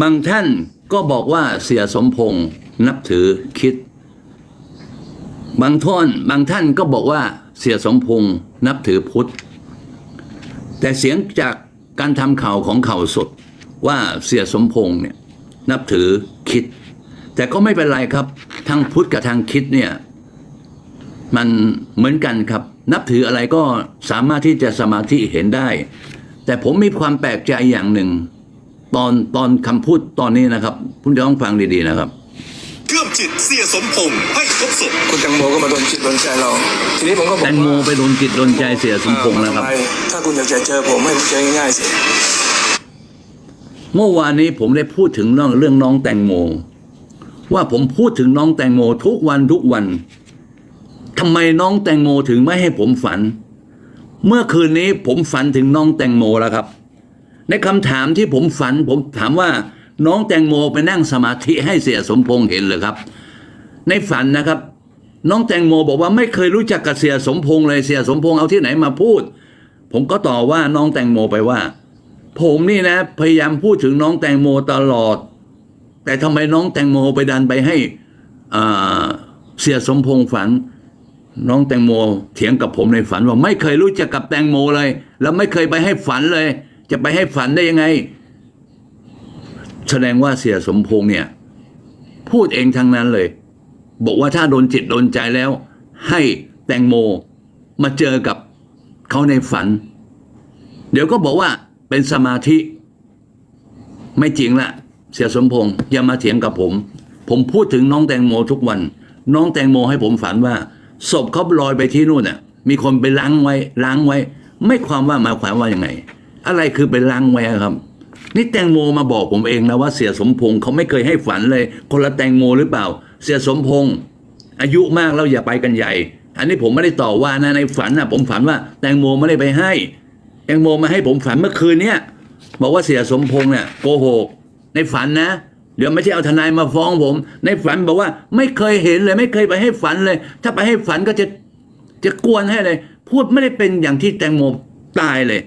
บางท่านก็บอกว่าเสียสมพงษ์นับถือคิด บางท่อนบางท่านก็บอกว่าเสียสมพงษ์นับถือพุทธ แต่เสียงจากการทำข่าวของข่าวสดว่าเสียสมพงษ์เนี่ยนับถือคิด แต่ก็ไม่เป็นไรครับทางพุทธกับทางคิดเนี่ยมันเหมือนกันครับ นับถืออะไรก็สามารถที่จะสมาธิเห็นได้ แต่ผมมีความแปลกใจอย่างหนึ่ง ตอนตอนคำพูดตอนนี้นะครับคุณจะต้องฟังดีๆนะครับ เกื้อมจิตเสียสมพงษ์ให้พบศพคุณแตงโมก็มาโดนจิตโดนใจเรา ทีนี้ผมก็บอกแตงโมไปโดนจิตโดนใจเสียสมพงษ์นะครับ เออทำไมถ้าคุณอยากจะเจอผมให้ผมเจอง่ายๆสิเมื่อวานนี้ผมได้พูดถึงเรื่องเรื่องน้องแตงโม ว่าผมพูดถึงน้องแตงโมทุกวันทุกวันทำไมน้องแตงโมถึงไม่ให้ผมฝัน เมื่อคืนนี้ผมฝันถึงน้องแตงโมแล้วครับ ในคำถามที่ผมฝันผมถามว่าน้องแตงโมไปนั่งสมาธิให้เสียสมพงษ์เห็นเลยครับ ในฝันนะครับ น้องแตงโมบอกว่าไม่เคยรู้จักกับเสียสมพงษ์เลยเสียสมพงษ์เอาที่ไหนมาพูด ผมก็ต่อว่าน้องแตงโมไปว่า ผมนี่นะ พยายามพูดถึงน้องแตงโมตลอด แต่ทำไมน้องแตงโมไปดันไปให้เสียสมพงษ์ฝัน น้องแตงโมเถียงกับผมในฝันว่าไม่เคยรู้จักกับแตงโมเลย แล้วไม่เคยไปให้ฝันเลย จะไปให้ฝันได้ยังไง แสดงว่าเสียสมพงษ์เนี่ย พูดเองทั้งนั้นเลย บอกว่าถ้าโดนจิตโดนใจแล้ว ให้แตงโมมาเจอกับเขาในฝัน เดี๋ยวก็บอกว่าเป็นสมาธิ ไม่จริงละเสียสมพงษ์อย่ามาเถียงกับผม ผมพูดถึงน้องแตงโมทุกวัน น้องแตงโมให้ผมฝันว่าศพเขาลอยไปที่นู่นน่ะ มีคนไปล้างไว้ล้างไว้ ไม่ความว่ามาความว่ายังไง อะไรคือไปล้างไว้อะครับ นี่แตงโมมาบอกผมเองนะว่าเสียสมพงษ์เขาไม่เคยให้ฝันเลย คนละแตงโมหรือเปล่า เสียสมพงษ์อายุมากแล้วอย่าไปกันใหญ่ อันนี้ผมไม่ได้ต่อว่านะในฝันนะผมฝันว่าแตงโมไม่ได้ไปให้ แตงโมมาให้ผมฝันเมื่อคืนเนี้ยบอกว่าเสียสมพงษ์เนี่ยโกหกในฝันนะเดี๋ยวไม่ใช่เอาทนายมาฟ้องผม ในฝันบอกว่าไม่เคยเห็นเลย ไม่เคยไปให้ฝันเลย ถ้าไปให้ฝันก็จะจะกวนให้เลย พูดไม่ได้เป็นอย่างที่แตงโมตายเลย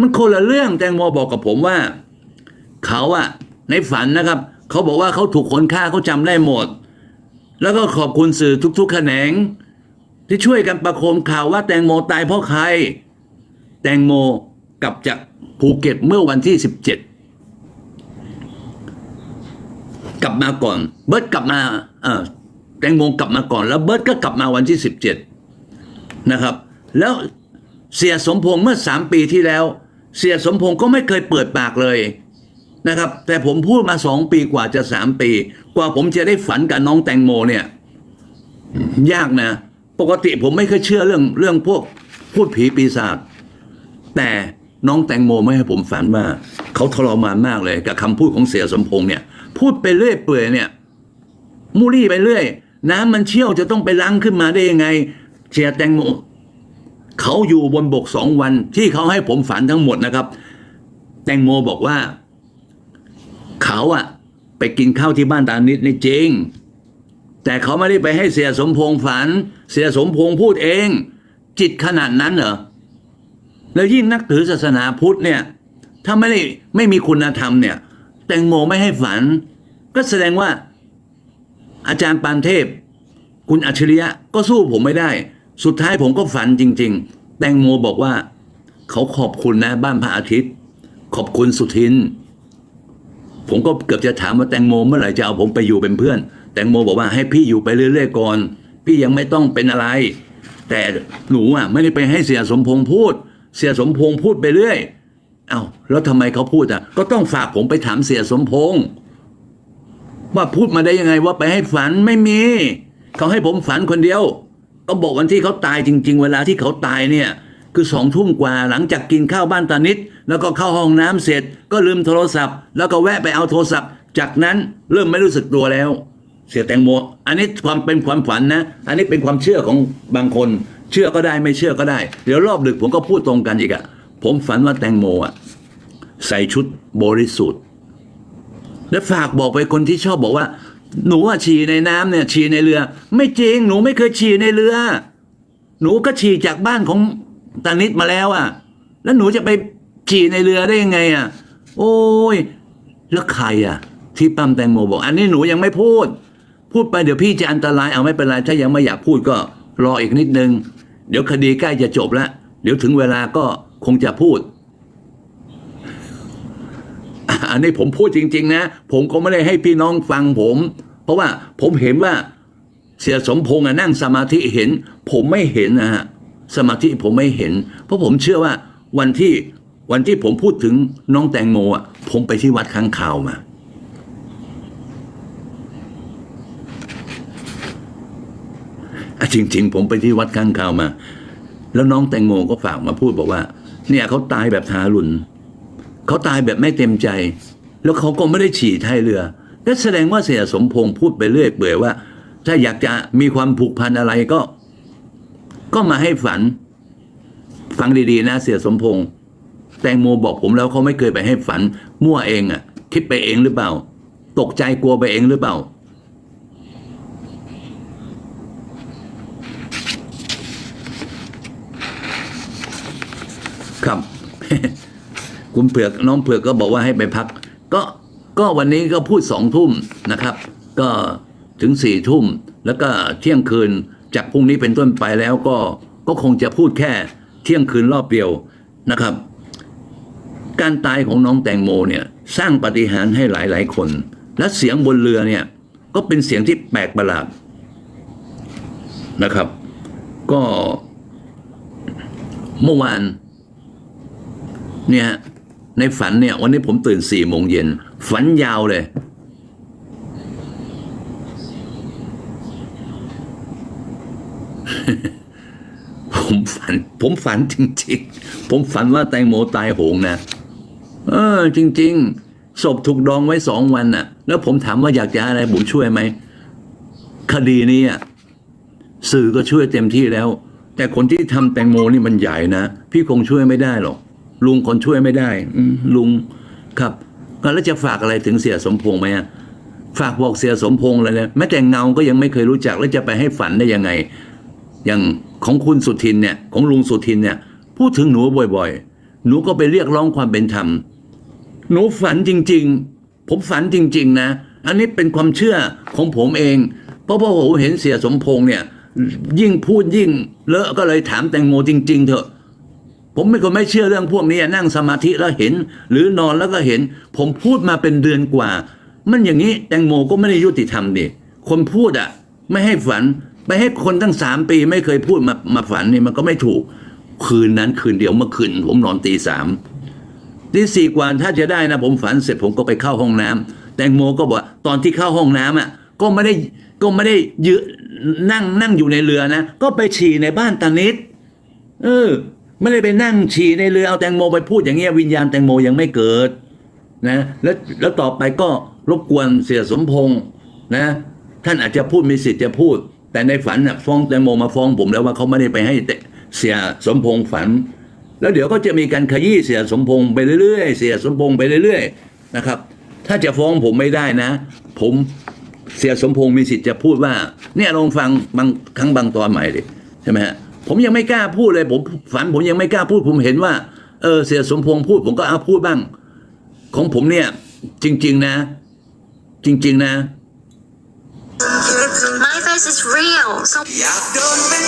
มันคนละเรื่องแตงโมบอกกับผมว่า เขาอะในฝันนะครับ เขาบอกว่าเขาถูกคนฆ่าเขาจำได้หมด แล้วก็ขอบคุณสื่อทุกๆแขนง ที่ช่วยกันประโคมข่าวว่าแตงโมตายเพราะใคร แตงโมกลับจากภูเก็ตเมื่อวันที่ 17 กลับมาก่อน เบิร์ตกลับมาเออแตงโมกลับมาก่อน แล้วเบิร์ตก็กลับมาวันที่ 17 นะครับ แล้วเสียสมพงษ์เมื่อสามปีที่แล้ว เสียสมพงษ์ก็ไม่เคยเปิดปากเลยนะครับ แต่ผมพูดมาสองปีกว่าจะสามปี กว่าผมจะได้ฝันกับน้องแตงโมเนี่ยยากนะ ปกติผมไม่เคยเชื่อเรื่องเรื่องพวกพูดผีปีศาจแต่น้องแตงโมไม่ให้ผมฝันว่าเขาทรมานมากเลย กับคำพูดของเสียสมพงษ์เนี่ย พูดไปเรื่อยเปื่อยเนี่ยมูรี่ไปเรื่อย น้ำมันเชี่ยวจะต้องไปล้างขึ้นมาได้ยังไงเชียแตงโม เขาอยู่บนบกสองวันที่เขาให้ผมฝันทั้งหมดนะครับ แตงโมบอกว่า เขาอะไปกินข้าวที่บ้านตานิดนี่จริง แต่เขาไม่ได้ไปให้เสียสมพงษ์ฝัน เสียสมพงษ์พูดเอง จิตขนาดนั้นเหรอแล้วยิ่งนักถือศาสนาพุทธเนี่ย ถ้าไม่ได้ไม่มีคุณธรรมเนี่ย แตงโมไม่ให้ฝัน ก็แสดงว่า อาจารย์ปานเทพ คุณอัจฉริยะก็สู้ผมไม่ได้ สุดท้ายผมก็ฝันจริง ๆ แตงโมบอกว่า เขาขอบคุณนะบ้านพระอาทิตย์ ขอบคุณสุทิน ผมก็เกือบจะถามว่าแตงโมเมื่อไหร่จะเอาผมไปอยู่เป็นเพื่อน แตงโมบอกว่าให้พี่อยู่ไปเรื่อยๆก่อน พี่ยังไม่ต้องเป็นอะไร แต่หนูอะไม่ได้ไปให้เสียสมพงษ์พูด เสียสมพงษ์พูดไปเรื่อยเอ้าแล้วทำไมเขาพูดอะ ก็ต้องฝากผมไปถามเสียสมพงษ์ว่าพูดมาได้ยังไงว่าไปให้ฝันไม่มี เขาให้ผมฝันคนเดียว ก็บอกวันที่เขาตายจริง ๆ เวลาที่เขาตายเนี่ยคือสองทุ่มกว่าหลังจากกินข้าวบ้านตานิด แล้วก็เข้าห้องน้ำเสร็จ ก็ลืมโทรศัพท์ แล้วก็แวะไปเอาโทรศัพท์ จากนั้นเริ่มไม่รู้สึกตัวแล้ว เสียแตงโม อันนี้ความเป็นความฝันนะ อันนี้เป็นความเชื่อของบางคน เชื่อก็ได้ไม่เชื่อก็ได้ เดี๋ยวรอบดึกผมก็พูดตรงกันอีกอะผมฝันว่าแตงโมอะใส่ชุดบริสุทธิ์และฝากบอกไปคนที่ชอบบอกว่า หนูอะฉี่ในน้ำเนี่ยฉี่ในเรือ ไม่จริง หนูไม่เคยฉี่ในเรือ หนูก็ฉี่จากบ้านของตานิดมาแล้วอะแล้วหนูจะไปฉี่ในเรือได้ยังไงอะโอ้ยแล้วใครอะที่ปั๊มแตงโมบอก อันนี้หนูยังไม่พูด พูดไปเดี๋ยวพี่จะอันตรายเอาไม่เป็นไรถ้ายังไม่อยากพูดก็รออีกนิดนึง เดี๋ยวคดีใกล้จะจบแล้วเดี๋ยวถึงเวลาก็คงจะพูด อันนี้ผมพูดจริง ๆ นะ ผมก็ไม่ได้ให้พี่น้องฟังผม เพราะว่าผมเห็นว่าเสียสมพงษ์นั่งสมาธิเห็น ผมไม่เห็นนะฮะสมาธิผมไม่เห็น เพราะผมเชื่อว่าวันที่วันที่ผมพูดถึงน้องแตงโมอะผมไปที่วัดค้างคาวมา จริง ๆ ผมไปที่วัดค้างคาวมา แล้วน้องแตงโมก็ฝากมาพูดบอกว่า เนี่ยเขาตายแบบทารุณ เขาตายแบบไม่เต็มใจ แล้วเขาก็ไม่ได้ฉี่ท้ายเรือนั่นแสดงว่าเสียสมพงษ์พูดไปเรื่อยเปื่อยว่า ถ้าอยากจะมีความผูกพันอะไรก็ ก็มาให้ฝัน ฟังดีๆนะเสียสมพงษ์แตงโมบอกผมแล้วเขาไม่เคยไปให้ฝัน มั่วเองอะ่ะ คิดไปเองหรือเปล่า ตกใจกลัวไปเองหรือเปล่า ครับ คุณเผือกน้องเผือกก็บอกว่าให้ไปพัก ก็ก็วันนี้ก็พูดสองทุ่มนะครับ ก็ถึงสี่ทุ่มแล้วก็เที่ยงคืนจากพรุ่งนี้เป็นต้นไปแล้วก็ก็คงจะพูดแค่เที่ยงคืนรอบเดียวนะครับ การตายของน้องแตงโมเนี่ยสร้างปาฏิหารย์ให้หลายหลายคน และเสียงบนเรือเนี่ยก็เป็นเสียงที่แปลกประหลาดนะครับ ก็เมื่อวานเนี่ย ในฝันเนี่ย วันนี้ผมตื่นสี่โมงเย็น ฝันยาวเลย ผมฝัน ผมฝันจริง ๆ ผมฝันว่าแตงโมตายโหงนะ เออ จริง ๆ ศพถูกดองไว้สองวันน่ะ แล้วผมถามว่าอยากจะอะไรผมช่วยไหม คดีนี้อะสื่อก็ช่วยเต็มที่แล้ว แต่คนที่ทำแตงโมนี่มันใหญ่นะ พี่คงช่วยไม่ได้หรอก ลุงคนช่วยไม่ได้ลุงครับแล้วจะฝากอะไรถึงเสียสมพงษ์ไหมฝากบอกเสียสมพงษ์เลยนะแม้แต่เงาก็ยังไม่เคยรู้จัก แล้วจะไปให้ฝันได้ยังไง อย่างของคุณสุทินเนี่ย ของลุงสุทินเนี่ย พูดถึงหนูบ่อยๆ หนูก็ไปเรียกร้องความเป็นธรรม หนูฝันจริง ๆ ผมฝันจริง ๆ นะ อันนี้เป็นความเชื่อของผมเอง เพราะว่าผมเห็นเสียสมพงษ์เนี่ย ยิ่งพูดยิ่งเลอะก็เลยถามแตงโมจริง ๆ เถอะ ผมไม่คนไม่เชื่อเรื่องพวกนี้นั่งสมาธิแล้วเห็น หรือนอนแล้วก็เห็น ผมพูดมาเป็นเดือนกว่า มันอย่างนี้แตงโมก็ไม่ได้ยุติธรรมดิคนพูดอะ ไม่ให้ฝันไปให้คนตั้งสามปีไม่เคยพูดมามาฝันนี่มันก็ไม่ถูก คืนนั้นคืนเดียวเมื่อคืนผมนอนตีสามตีสี่กว่าถ้าจะได้นะ ผมฝันเสร็จผมก็ไปเข้าห้องน้ำแตงโมก็บอกว่าตอนที่เข้าห้องน้ำอะก็ไม่ได้ก็ไม่ได้ยืนนั่งนั่งอยู่ในเรือนะ ก็ไปฉี่ในบ้านตานิดเออ ไม่ได้ไปนั่งฉี่ในเรือเอาแตงโมไปพูดอย่างเงี้ยวิญญาณแตงโมยังไม่เกิดนะแล้วแล้วต่อไปก็รบกวนเสียสมพงษ์นะท่านอาจจะพูดมีสิทธิ์จะพูด แต่ในฝันน่ะฟ้องแตงโมมาฟ้องผมแล้วว่าเขาไม่ได้ไปให้เสียสมพงษ์ฝัน แล้วเดี๋ยวก็จะมีการขยี้เสียสมพงษ์ไปเรื่อยๆเสียสมพงษ์ไปเรื่อยๆนะครับ ถ้าจะฟ้องผมไม่ได้นะ ผมเสียสมพงษ์มีสิทธิ์จะพูดว่า เนี่ยลองฟังบางครั้งบางตอนใหม่ดิใช่ไหมฮะ ผมยังไม่กล้าพูดเลย ผมฝันผมยังไม่กล้าพูด ผมเห็นว่า เออเสียสมพงษ์พูด ผมก็เอาพูดบ้าง ของผมเนี่ย จริง ๆนะ จริง ๆนะ My face is real. So อยากโดนเป็น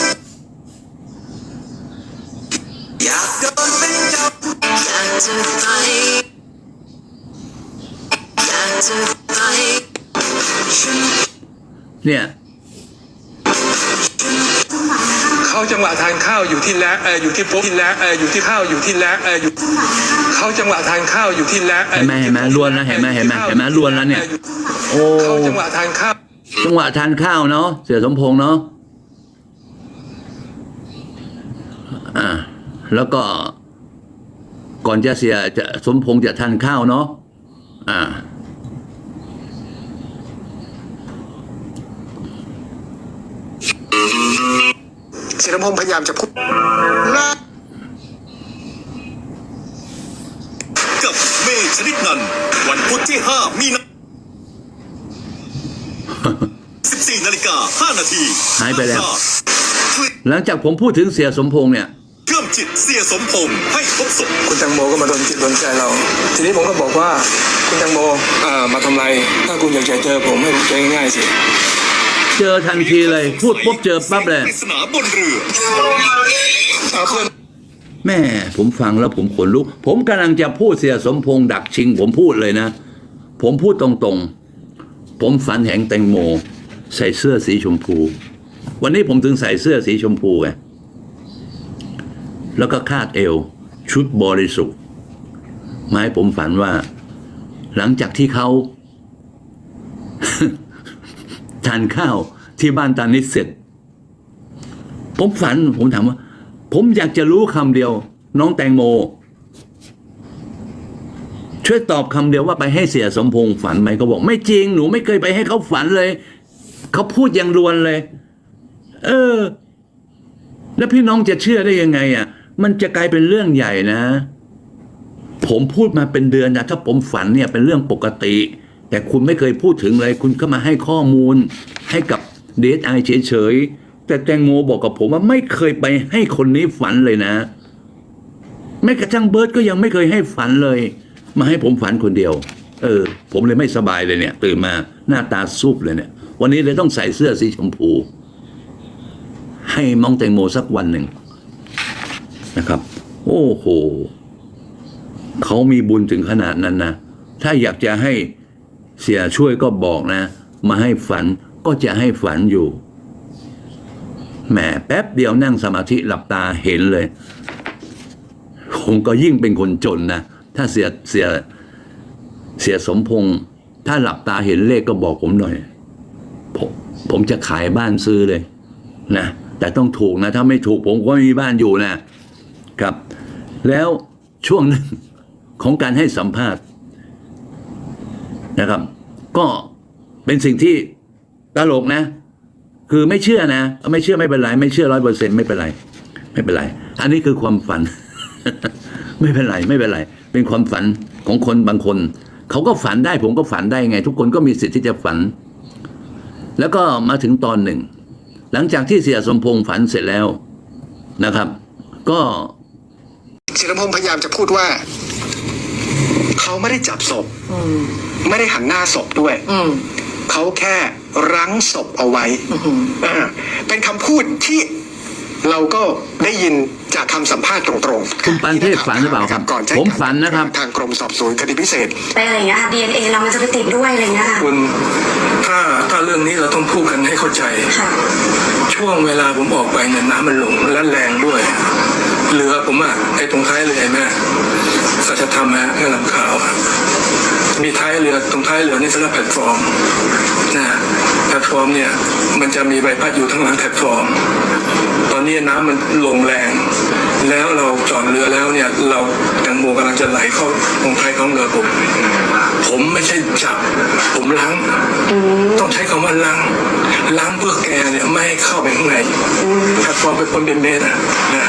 อยากโดนเป็นเจ้าอยากจะไปอยากจะไปเนี่ย จังหวะทานข้าวอยู่ที่แลเอออยู่ที่ปุ๊บที่แลเอออยู่ที่ข้าวอยู่ที่แลเอออยู่เข้าจังหวะทานข้าวอยู่ที่แลเออเห็นไหมเห็นไหมล้วนแล้วเห็นไหมเห็นไหมเห็นไหมล้วนแล้วเนี่ยโอ้เข้าจังหวะทานข้าวจังหวะทานข้าวเนาะเสียสมพงษ์เนาะอ่าแล้วก็ก่อนจะเสียจะสมพงษ์จะทานข้าวเนาะอ่า เสรพงษ์พยายามจะพูดกับเมฆชนิดนันท์วันพุธที่ 5 มีนา14นาฬิกา5นาทีหายไปแล้วคลิปหลังจากผมพูดถึงเสียสมพงษ์เนี่ยเครื่องจิตเสียสมพงษ์ให้พบศพคุณแตงโมก็มาโดนจิตโดนใจเรา ทีนี้ผมก็บอกว่าคุณแตงโมอ่ามาทำไร ถ้าคุณอยากจะเจอผมให้ผมเจอง่ายๆสิ เจอทันทีเลย พูดปุ๊บเจอปั๊บเลยปริศนาบนเรือเอาเพื่อนแม่ผมฟังแล้วผมขนลุก ผมกำลังจะพูดเสียสมพงษ์ดักชิง ผมพูดเลยนะ ผมพูดตรงๆ ผมฝันแหงแตงโม ใส่เสื้อสีชมพู วันนี้ผมถึงใส่เสื้อสีชมพูไงแล้วก็คาดเอว ชุดบริสุทธิ์มาให้ผมฝันว่า หลังจากที่เขา ทานข้าวที่บ้านตานิดเสร็จ ผมฝันผมถามว่า ผมอยากจะรู้คำเดียว น้องแตงโม ช่วยตอบคำเดียวว่าไปให้เสียสมพงษ์ฝันไหมเขาบอก ไม่จริงหนูไม่เคยไปให้เขาฝันเลย เขาพูดอย่างรวนเลย เออ แล้วพี่น้องจะเชื่อได้ยังไงอะ มันจะกลายเป็นเรื่องใหญ่นะ ผมพูดมาเป็นเดือนนะถ้าผมฝันเนี่ยเป็นเรื่องปกติ แต่คุณไม่เคยพูดถึงเลย คุณก็มาให้ข้อมูลให้กับเดทไอเฉยๆ แต่แตงโมบอกกับผมว่าไม่เคยไปให้คนนี้ฝันเลยนะแม้กระทั่งเบิร์ดก็ยังไม่เคยให้ฝันเลย มาให้ผมฝันคนเดียว เออ ผมเลยไม่สบายเลยเนี่ย ตื่นมาหน้าตาซุบเลยเนี่ย วันนี้เลยต้องใส่เสื้อสีชมพู ให้มองแตงโมสักวันหนึ่งนะครับ โอ้โหเขามีบุญถึงขนาดนั้นนะ ถ้าอยากจะให้ เสียช่วยก็บอกนะ มาให้ฝันก็จะให้ฝันอยู่แหมแป๊บเดียวนั่งสมาธิหลับตาเห็นเลยผมก็ยิ่งเป็นคนจนนะถ้าเสียเสียเสียสมพงษ์ถ้าหลับตาเห็นเลขก็บอกผมหน่อย ผมผมจะขายบ้านซื้อเลยนะแต่ต้องถูกนะ ถ้าไม่ถูกผมก็ไม่มีบ้านอยู่นะครับ แล้วช่วงหนึ่งของการให้สัมภาษณ์ นะครับ ก็เป็นสิ่งที่ตลกนะ คือไม่เชื่อนะ ไม่เชื่อไม่เป็นไร ไม่เชื่อร้อยเปอร์เซ็นต์ไม่เป็นไร ไม่เป็นไร อันนี้คือความฝัน ไม่เป็นไรไม่เป็นไร เป็นความฝันของคนบางคน เขาก็ฝันได้ ผมก็ฝันได้ไง ทุกคนก็มีสิทธิ์ที่จะฝัน แล้วก็มาถึงตอนหนึ่ง หลังจากที่เสียสมพงษ์ฝันเสร็จแล้วนะครับ ก็ศิลพงศ์พยายามจะพูดว่า เขาไม่ได้จับศพไม่ได้หันหน้าศพด้วยเขาแค่รั้งศพเอาไว้อ่าเป็นคำพูดที่เราก็ได้ยินจากคำสัมภาษณ์ตรงๆ คุณปานเทพฝันหรือเปล่าครับ ก่อนใช้ผมฝันนะครับ ทางกรมสอบสวนคดีพิเศษไปอะไรอย่างเงี้ยค่ะ DNA เรามันจะไปติดด้วยอะไรอย่างเงี้ยค่ะคุณถ้าถ้าเรื่องนี้เราต้องพูดกันให้เข้าใจค่ะช่วงเวลาผมออกไปเนี่ยน้ำมันลงและแรงด้วย เรือผมอะไอ้ตรงท้ายเรือไอ้แม่สัจธรรมฮะเรื่ลำขาว มีท้ายเรือตรงท้ายเรือนี่สำหรับแพลตฟอร์มนะแพลตฟอร์มเนี่ยมันจะมีใบพัดอยู่ทั้งหลังแพลตฟอร์ม ตอนนี้น้ำมันลงแรง แล้วเราจอดเรือแล้วเนี่ย เราแตงโมกำลังจะไหลเข้าตรงท้ายของเรือผมผมไม่ใช่จับ ผมล้างต้องใช้คำว่าล้างล้างเพื่อแกเนี่ยไม่ให้เข้าไปข้างในแพลตฟอร์มเป็นคนเป็นเมตรอะนะ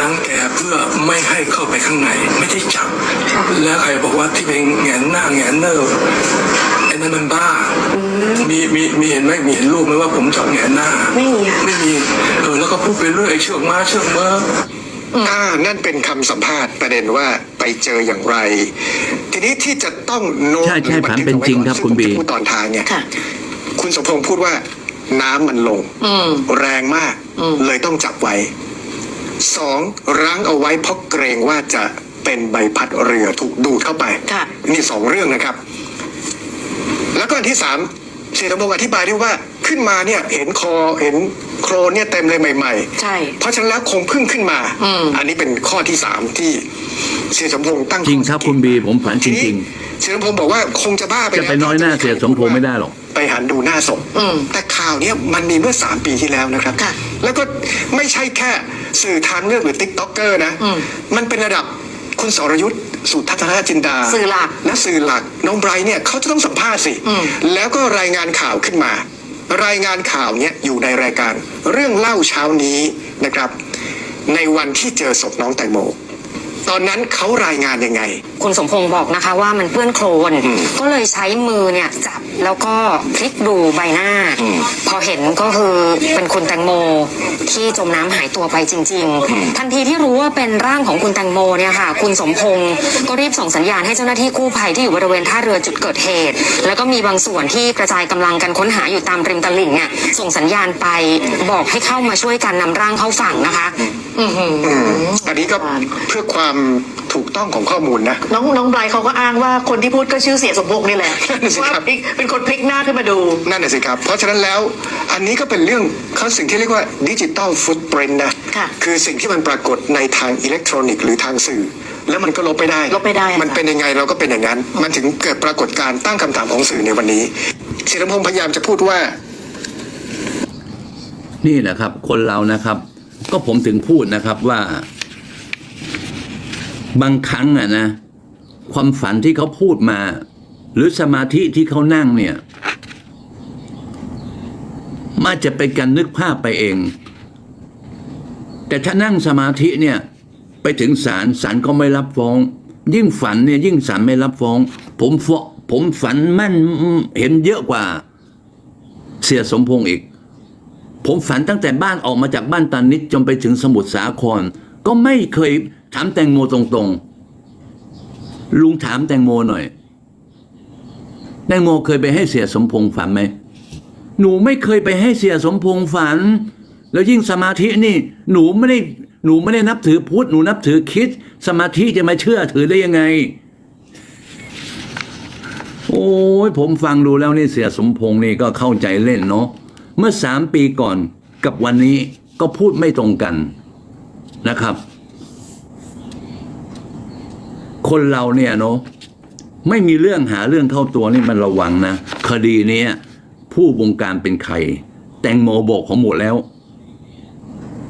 ล้างแกเพื่อไม่ให้เข้าไปข้างใน ไม่ได้จับ แล้วใครบอกว่าที่เป็นแหงนหน้าแหงนเนอร์ไอ้นั่นมันบ้า มีมีมีเห็นไหมมีเห็นรูปไหมว่าผมจับแหงนหน้า ไม่มีค่ะไม่มีเออแล้วก็พูดไปเรื่อยเชือกม้าเชือกเมื่อ อ่านั่นเป็นคำสัมภาษณ์ประเด็นว่าไปเจออย่างไร ทีนี้ที่จะต้องโน้ตใช่ใช่หรือบัผันทึกเป็นจริงอาไว้ครับก่อนคุณบีซึ่งผมจะพูดตอนท้ายเนี่ยค่ะ คุณสมพงษ์พูดว่าน้ำมันลง อืม แรงมากอืมเลยต้องจับไว้ สองรั้งเอาไว้เพราะเกรงว่าจะเป็นใบพัดเรือถูกดูดเข้าไปค่ะนี่สองเรื่องนะครับ แล้วก็อันที่สามเสียตงอธิบายด้วยว่าขึ้นมาเนี่ยเห็นคอเห็นโครนเนี่ยเต็มเลยใหม่ๆ ใช่ เพราะฉะนั้นแล้วคงเพึ่งขึ้นมา อืม อันนี้เป็นข้อที่สามที่เสียสมพงษ์ตั้งจริงครับคุณบีผมฝันจทีนี้ริง เสียสมพงษ์บอกว่าคงจะบ้าไปๆจะไปน้อยหน้าเสียสมพงษ์ไม่ได้หรอกไปหันดูหน้าศพอืมแต่ข่าวเนี้ยมันมีเมื่อสามปีที่แล้วนะครับค่ะแล้วก็ไม่ใช่แค่สื่อทางเลือกหรือติ๊กต็อกเกอร์นะอืมมันเป็นระดับคุณสรยุทธ์สุทัศนจินดาสื่อหลักและสื่อหลักน้องไบรท์เนี่ยเขาจะต้องสัมภาษณ์สิอืมแล้วก็รายงานข่าวขึ้นมา รายงานข่าวเนี่ยอยู่ในรายการ เรื่องเล่าเช้านี้นะครับ ในวันที่เจอศพน้องแตงโม ตอนนั้นเขารายงานยังไง คุณสมพงศ์บอกนะคะว่ามันเปื้อนโคลนก็เลยใช้มือเนี่ยจับแล้วก็พลิกดูใบหน้าพอเห็นก็คือเป็นคุณแตงโมที่จมน้ำหายตัวไปจริง ๆ ทันทีที่รู้ว่าเป็นร่างของคุณแตงโมเนี่ยค่ะ คุณสมพงศ์ก็รีบส่งสัญญาณให้เจ้าหน้าที่กู้ภัยที่อยู่บริเวณท่าเรือจุดเกิดเหตุ แล้วก็มีบางส่วนที่กระจายกำลังกันค้นหาอยู่ตามริมตลิ่งเนี่ยส่งสัญญาณไปบอกให้เข้ามาช่วยกันนำร่างเข้าฝั่งนะคะ อือหือ อืมอันนี้ก็เพื่อความถูกต้องของข้อมูลนะ น้องน้องไบรท์เขาก็อ้างว่าคนที่พูดก็ชื่อเสียสมพงษ์นี่แหละนั่นน่ะสิว่าครับ พลิกเป็นคนพลิกหน้าขึ้นมาดู นั่นน่ะสิครับ เพราะฉะนั้นแล้วอันนี้ก็เป็นเรื่องเขาสิ่งที่เรียกว่าดิจิตอลฟุตปรินนะค่ะคือสิ่งที่มันปรากฏในทางอิเล็กทรอนิกส์หรือทางสื่อ แล้วมันก็ลบไม่ได้ลบไม่ได้ค่ะ มันเป็นยังไงเราก็เป็นอย่างนั้น มันถึงเกิดปรากฏการณ์ตั้งคำถามของสื่อในวันนี้ศิรพงษ์พยายามจะพูดว่า นี่นะครับ คนเรานะครับ ก็ผมถึงพูดนะครับว่า บางครั้งอะนะ ความฝันที่เขาพูดมา หรือสมาธิที่เขานั่งเนี่ยมันจะเป็นการนึกภาพไปเอง แต่ถ้านั่งสมาธิเนี่ย ไปถึงศาลศาลก็ไม่รับฟ้อง ยิ่งฝันเนี่ยยิ่งศาลไม่รับฟ้อง ผมฟผมฝันแม่นเห็นเยอะกว่า เสียสมพงษ์อีก ผมฝันตั้งแต่บ้านออกมาจากบ้านตานิดจนไปถึงสมุทรสาคร ก็ไม่เคยถามแตงโมตรงๆ ลุงถามแตงโมหน่อย แตงโมเคยไปให้เสียสมพงษ์ฝันไหม หนูไม่เคยไปให้เสียสมพงษ์ฝัน แล้วยิ่งสมาธินี่ หนูไม่ได้หนูไม่ได้นับถือพุทธหนูนับถือคิด สมาธิจะมาเชื่อถือได้ยังไง โอ้ยผมฟังดูแล้วนี่เสียสมพงษ์นี่ก็เข้าใจเล่นเนาะเมื่อสามปีก่อนกับวันนี้ก็พูดไม่ตรงกัน นะครับ คนเราเนี่ยเนาะไม่มีเรื่องหาเรื่องเข้าตัวนี่มันระวังนะ คดีนี้ผู้บงการเป็นใคร แตงโมบอกของหมดแล้ว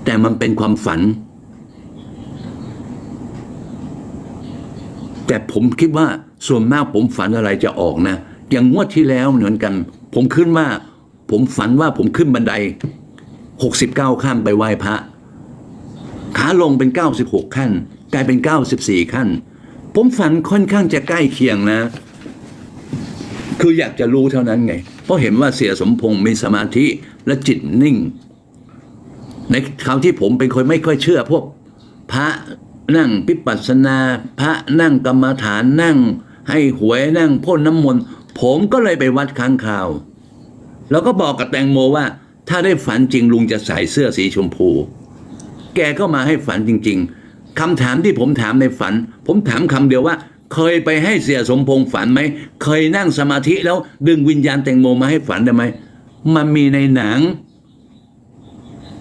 แต่มันเป็นความฝัน แต่ผมคิดว่าส่วนมากผมฝันอะไรจะออกนะ อย่างงวดที่แล้วเหมือนกัน ผมขึ้นว่า ผมฝันว่าผมขึ้นบันไดหกสิบเก้าขั้นไปไหว้พระ ขาลงเป็นเก้าสิบหกขั้น กลายเป็นเก้าสิบสี่ขั้น ผมฝันค่อนข้างจะใกล้เคียงนะ คืออยากจะรู้เท่านั้นไง เพราะเห็นว่าเสียสมพงษ์มีสมาธิและจิตนิ่ง ในคราวที่ผมเป็นคนไม่ค่อยเชื่อพวกพระนั่งปิปัสสนา พระนั่งกรรมฐานนั่ง ให้หวยนั่งพ่นน้ำมนต์ผมก็เลยไปวัดค้างคาว แล้วก็บอกกับแตงโมว่า ถ้าได้ฝันจริงลุงจะใส่เสื้อสีชมพู แกก็มาให้ฝันจริง ๆคำถามที่ผมถามในฝัน ผมถามคำเดียวว่า เคยไปให้เสียสมพงษ์ฝันไหม เคยนั่งสมาธิแล้วดึงวิญญาณแตงโมมาให้ฝันได้ไหม มันมีในหนัง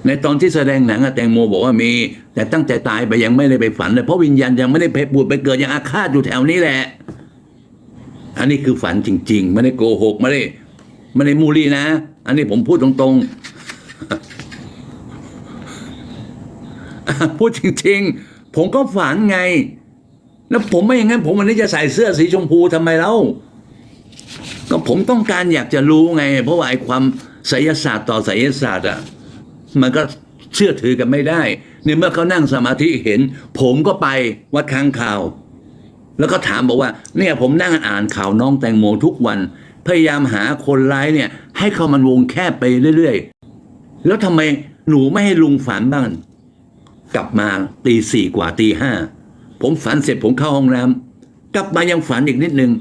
ในตอนที่แสดงหนังอะแตงโมบอกว่ามี แต่ตั้งแต่ตายไปยังไม่ได้ไปฝันเลยเพราะวิญญาณยังไม่ได้ไปบูดไปเกิดยังอาฆาตอยู่แถวนี้แหละ อันนี้คือฝันจริง ๆ ไม่ได้โกหกไม่ได้ไม่ได้มูลีนะ อันนี้ผมพูดตรงๆ พูดจริง ๆ ผมก็ฝันไง แล้วผมไม่อย่างนั้น ผมวันนี้จะใส่เสื้อสีชมพูทำไมเล่าก็ผมต้องการอยากจะรู้ไง เพราะว่าไอ้ความไสยศาสตร์ต่อไสยศาสตร์อะมันก็เชื่อถือกันไม่ได้ในเมื่อเขานั่งสมาธิเห็น ผมก็ไปวัดค้างข่าว แล้วก็ถามบอกว่า เนี่ยผมนั่งอ่านข่าวน้องแตงโมทุกวัน พยายามหาคนร้ายเนี่ย ให้เขามันวงแคบไปเรื่อยๆ แล้วทำไมหนูไม่ให้ลุงฝันบ้าง กลับมาตีสี่กว่าตีห้าผมฝันเสร็จผมเข้าห้องน้ำกลับมายังฝันอีกนิดนึง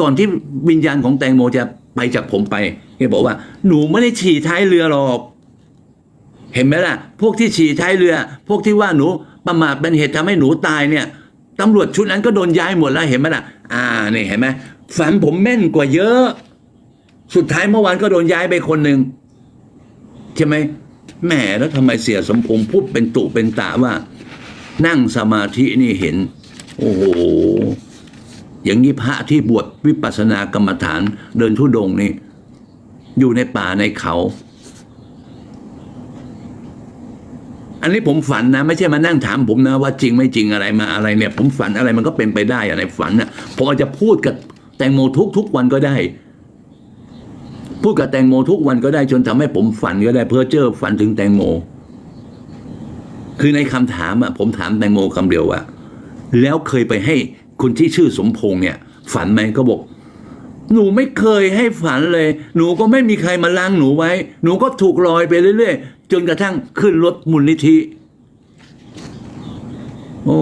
ก่อนที่วิญญาณของแตงโมจะไปจากผมไปแกบอกว่า หนูไม่ได้ฉี่ท้ายเรือหรอก เห็นไหมล่ะ พวกที่ฉี่ท้ายเรือ พวกที่ว่าหนูประมาทเป็นเหตุทำให้หนูตายเนี่ยตำรวจชุดนั้นก็โดนย้ายหมดแล้วเห็นไหมล่ะ อ่านี่เห็นไหมฝันผมแม่นกว่าเยอะ สุดท้ายเมื่อวานก็โดนย้ายไปคนหนึ่งใช่ไหม แหมแล้วทำไมเสียสมพงษ์พูดเป็นตุเป็นตะว่า นั่งสมาธินี่เห็น โอ้โหอย่างนี้พระที่บวชวิปัสสนากรรมฐานเดินทุดงนี่ อยู่ในป่าในเขา อันนี้ผมฝันนะ ไม่ใช่มานั่งถามผมนะว่าจริงไม่จริงอะไรมาอะไรเนี่ย ผมฝันอะไรมันก็เป็นไปได้อะในฝันนะผมอาจจะพูดกับแตงโมทุกทุกๆวันก็ได้ พูดกับแตงโมทุกวันก็ได้จนทำให้ผมฝันก็ได้เพื่อเจอฝันถึงแตงโม คือในคำถามอะผมถามแตงโมคำเดียวว่า แล้วเคยไปให้คนที่ชื่อสมพงษ์เนี่ย ฝันไหมก็บอก หนูไม่เคยให้ฝันเลย หนูก็ไม่มีใครมาล้างหนูไว้ หนูก็ถูกลอยไปเรื่อยๆ จนกระทั่งขึ้นรถมูลนิธิโอ้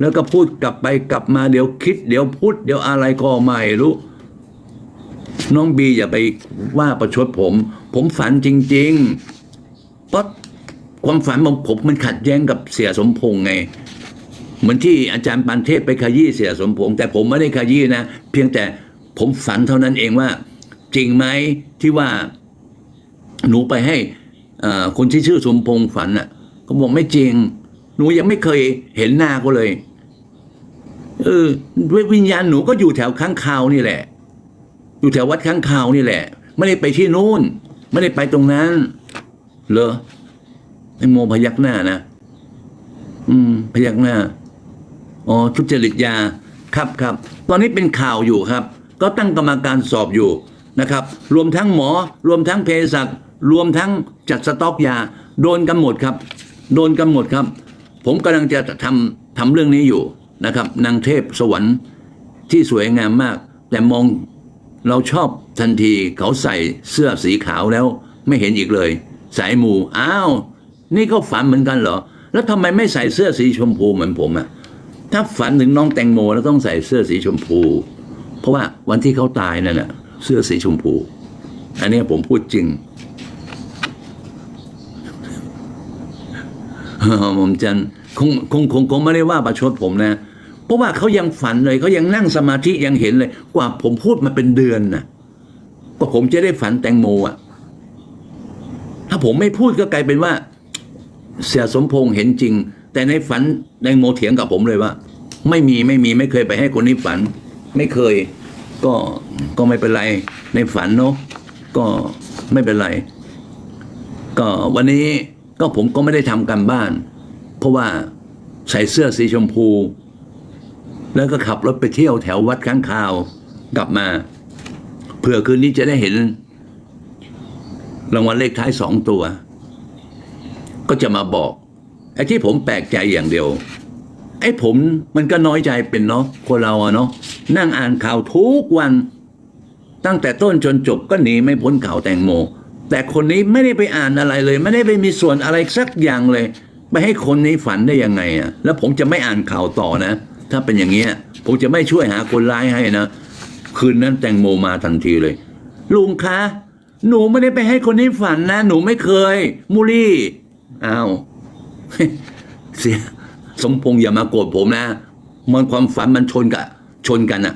แล้วก็พูดกลับไปกลับมาเดี๋ยวคิด เดี๋ยวพูดเดี๋ยวอะไรก็ไม่รู้ น้องบีอย่าไปว่าประชดผม ผมฝันจริงๆเพราะความฝันของผมมันขัดแย้งกับเสียสมพงษ์ไง เหมือนที่อาจารย์ปันเทพไปขยี้เสียสมพงษ์แต่ผมไม่ได้ขยี้นะ เพียงแต่ผมฝันเท่านั้นเองว่า จริงไหมที่ว่าหนูไปให้คนที่ชื่อสมพงษ์ฝันอะเขาบอกไม่จริง หนูยังไม่เคยเห็นหน้าก็เลยเออวิญญาณหนูก็อยู่แถวข้างคาวนี่แหละ อยู่แถววัดข้างคาวนี่แหละ ไม่ได้ไปที่นู่น ไม่ได้ไปตรงนั้นเหรอไอ้โมพยักหน้านะอืม พยักหน้าอ๋อทุจริตยาครับครับ ตอนนี้เป็นข่าวอยู่ครับ ก็ตั้งกรรมการสอบอยู่นะครับ รวมทั้งหมอ รวมทั้งเภสัชรวมทั้งจัดสต็อกยา โดนกันหมดครับ โดนกันหมดครับ ผมกำลังจะทำทำเรื่องนี้อยู่นะครับ นางเทพสวรรค์ที่สวยงามมาก แต่มอง เราชอบทันทีเขาใส่เสื้อสีขาวแล้ว ไม่เห็นอีกเลย สายมูอ้าว นี่ก็ฝันเหมือนกันเหรอ แล้วทำไมไม่ใส่เสื้อสีชมพูเหมือนผมอะถ้าฝันถึงน้องแตงโมแล้วต้องใส่เสื้อสีชมพู เพราะว่าวันที่เขาตายนั่นน่ะ เสื้อสีชมพู อันนี้ผมพูดจริงผมจันคงคงคงคงไม่ได้ว่าประชดผมนะ เพราะว่าเขายังฝันเลยเขายังนั่งสมาธิยังเห็นเลย กว่าผมพูดมาเป็นเดือนนะกว่าผมจะได้ฝันแตงโมอะ ถ้าผมไม่พูดก็กลายเป็นว่า เสียสมพงษ์เห็นจริง แต่ในฝันแตงโมเถียงกับผมเลยว่า ไม่มีไม่มีไม่เคยไปให้คนนี้ฝัน ไม่เคย ก็ก็ไม่เป็นไร ในฝันเนาะก็ไม่เป็นไร ก็วันนี้ก็ผมก็ไม่ได้ทำการบ้าน เพราะว่าใส่เสื้อสีชมพู แล้วก็ขับรถไปเที่ยวแถววัดข้างคาวกลับมาเผื่อคืนนี้จะได้เห็น รางวัลเลขท้ายสองตัว ก็จะมาบอกไอ้ที่ผมแปลกใจอย่างเดียว ไอ้ผมมันก็น้อยใจเป็นเนาะคนเราอะเนาะนั่งอ่านข่าวทุกวัน ตั้งแต่ต้นจนจบก็หนีไม่พ้นข่าวแตงโม แต่คนนี้ไม่ได้ไปอ่านอะไรเลย ไม่ได้ไปมีส่วนอะไรสักอย่างเลย ไปให้คนนี้ฝันได้ยังไงอะแล้วผมจะไม่อ่านข่าวต่อนะ ถ้าเป็นอย่างเงี้ยผมจะไม่ช่วยหาคนร้ายให้นะ คืนนั้นแตงโมมาทันทีเลย ลุงคะ หนูไม่ได้ไปให้คนนี้ฝันนะ หนูไม่เคย มูลี่อ้าวเสียสมพงษ์อย่ามาโกรธผมนะ มันความฝันมันชนกับชนกันอะ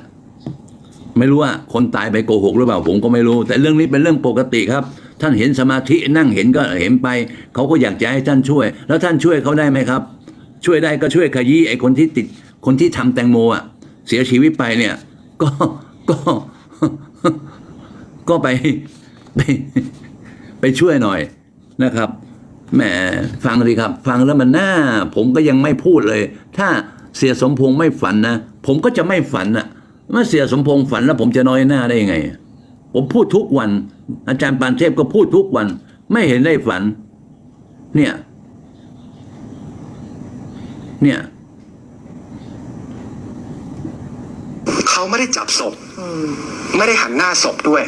ไม่รู้ว่าคนตายไปโกหกหรือเปล่าผมก็ไม่รู้ แต่เรื่องนี้เป็นเรื่องปกติครับ ท่านเห็นสมาธินั่งเห็นก็เห็นไป เขาก็อยากจะให้ท่านช่วย แล้วท่านช่วยเขาได้ไหมครับ ช่วยได้ก็ช่วยขยี้ไอ้คนที่ติด คนที่ทำแตงโมอะเสียชีวิตไปเนี่ย ก็ก็ก็ไปไปไปช่วยหน่อยนะครับแหมฟังดีครับ ฟังแล้วมันน่า ผมก็ยังไม่พูดเลย ถ้าเสียสมพงษ์ไม่ฝันนะผมก็จะไม่ฝันนะเมื่อเสียสมพงษ์ฝันแล้ว ผมจะน้อยหน้าได้ยังไง ผมพูดทุกวัน อาจารย์ปานเทพก็พูดทุกวัน ไม่เห็นได้ฝัน เนี่ย เนี่ย เขาไม่ได้จับศพไม่ได้หันหน้าศพด้วย